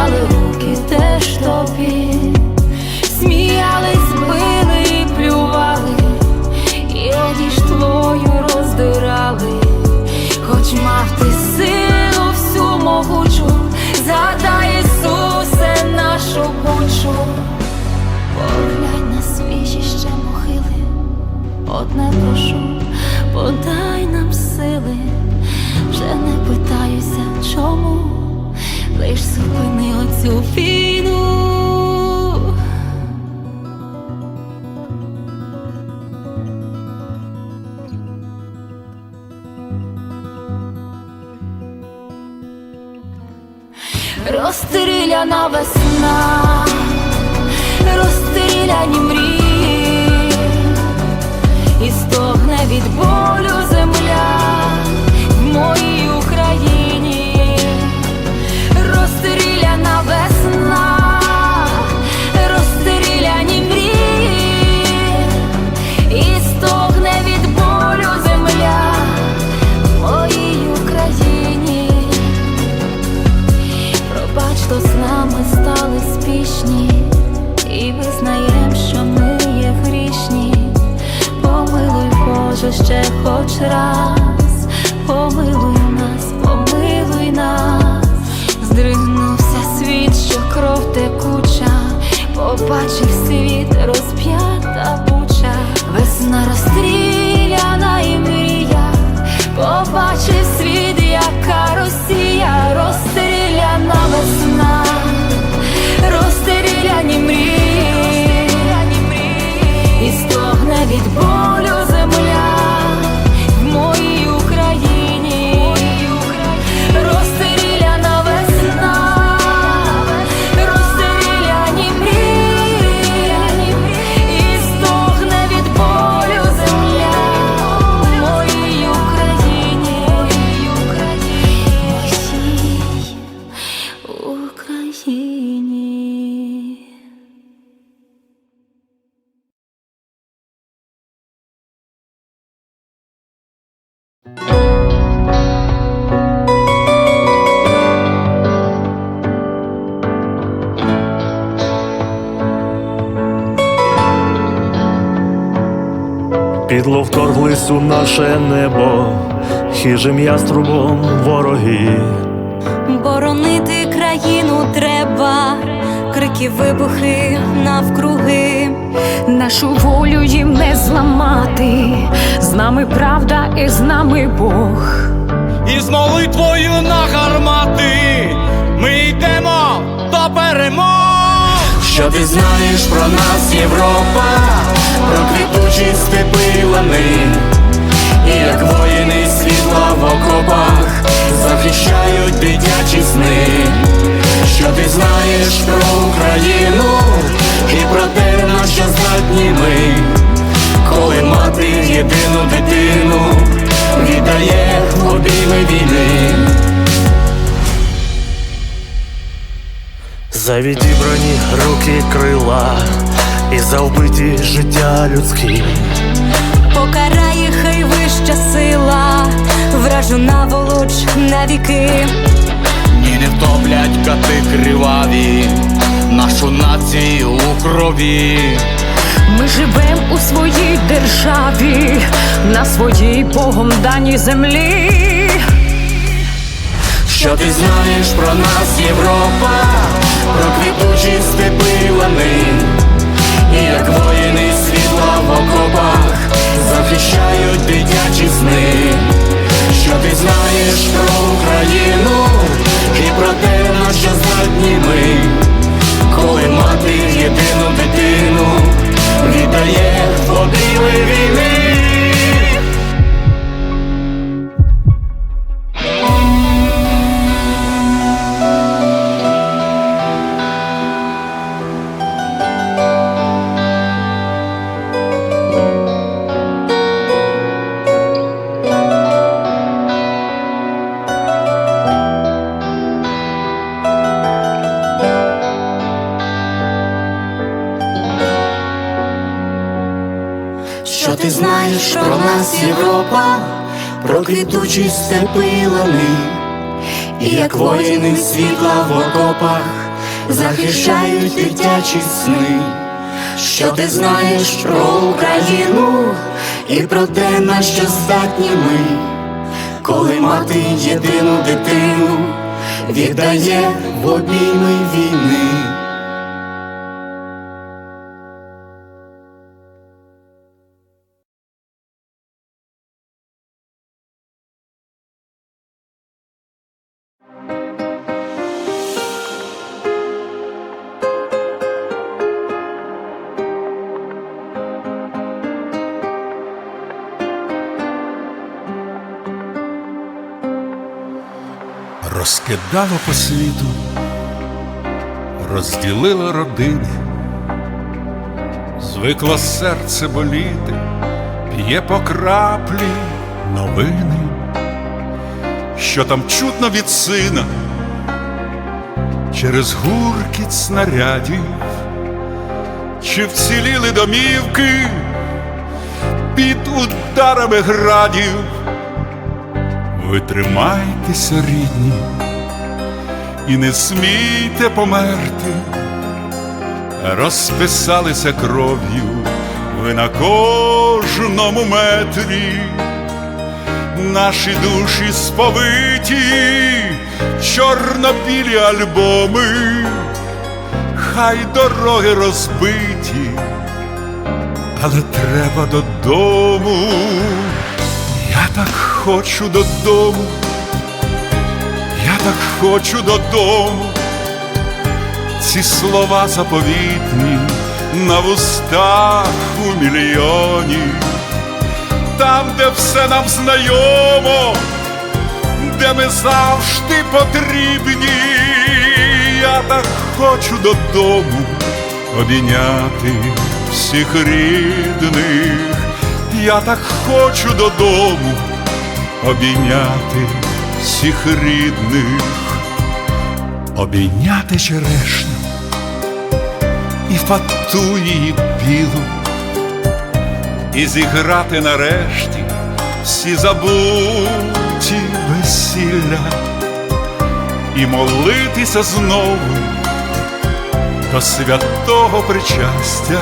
зв'язали руки теж тобі, сміялись, били і плювали, і одіж твою роздирали, хоч мав Розстріляна весна, розстріляні мрії, і стогне від болю Ще хоч раз, помилуй нас, помилуй нас, здригнувся світ, що кров текуча, побачив світ розп'ята буча, весна розстріляна і мрія, побачив Підло вторглись у наше небо, хижим яструбом вороги. Боронити країну треба, крики, вибухи навкруги. Нашу волю їм не зламати, з нами правда і з нами Бог. І з молитвою на гармати ми йдемо до перемог. Що ти знаєш про нас, Європа, про квітучі степи лани, і як воїни світла в окопах захищають дитячі сни. Що ти знаєш про Україну і про те, на що здатні ми, коли мати єдину дитину віддає обійми війни. За відібрані руки крила і за вбиті життя людські. Покарає хай вища сила, вражу наволоч навіки. Не кати криваві нашу націю у крові. Ми живем у своїй державі, на своїй Богом даній землі. Що ти знаєш про нас, Європа, про квітучі степи лани, і як воїни світла в окопах захищають дитячі сни. Що ти знаєш про Україну і про те, на ми, коли мати єдину дитину ти про нас, Європа, про квітучі степи лани, і як воїни світла в окопах захищають дитячі сни. Що ти знаєш про Україну і про те, на що здатні ми, коли мати єдину дитину віддає в обійми війни. Розкидало по світу, розділило родини, звикло серце боліти, п'є по краплі новини, що там чутно від сина через гуркіт снарядів, чи вціліли домівки під ударами градів. Ви тримайтеся, рідні, і не смійте померти, розписалися кров'ю ви на кожному метрі, наші душі сповиті, чорно-білі альбоми, хай дороги розбиті, але треба додому. Я так хочу додому, я так хочу додому, ці слова заповітні на вустах у мільйонів, там, де все нам знайомо, де ми завжди потрібні, я так хочу додому обійняти всіх рідних. Я так хочу додому обійняти всіх рідних, обійняти черешню і фату її білу, і зіграти нарешті всі забуті весілля, і молитися знову до святого причастя.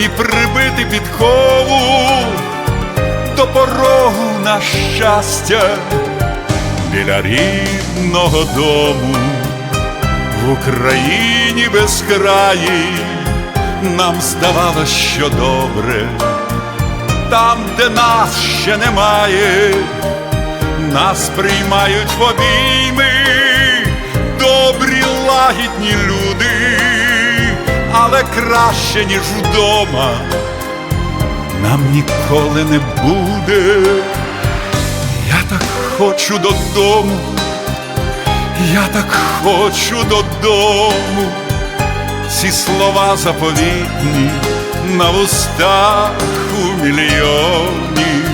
І прибити підкову до порогу на щастя біля рідного дому в Україні безкраїй нам здавалось, що добре, там, де нас ще немає, нас приймають в обійми добрі лагідні люди але краще, ніж вдома, нам ніколи не буде. Хочу додому, я так хочу додому, ці слова заповітні на вустах у мільйонів,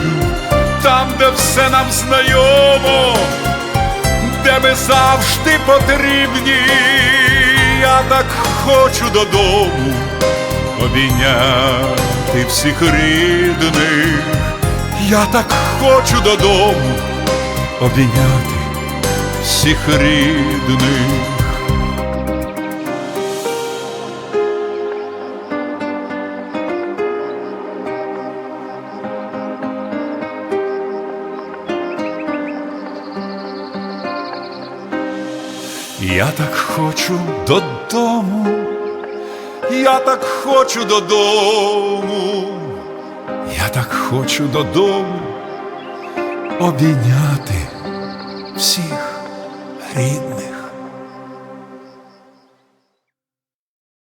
там, де все нам знайомо, де ми завжди потрібні. Я так хочу додому обійняти всіх рідних, я так хочу додому обійняти всіх рідних. Я так хочу додому, я так хочу додому, я так хочу додому обійняти всіх рідних.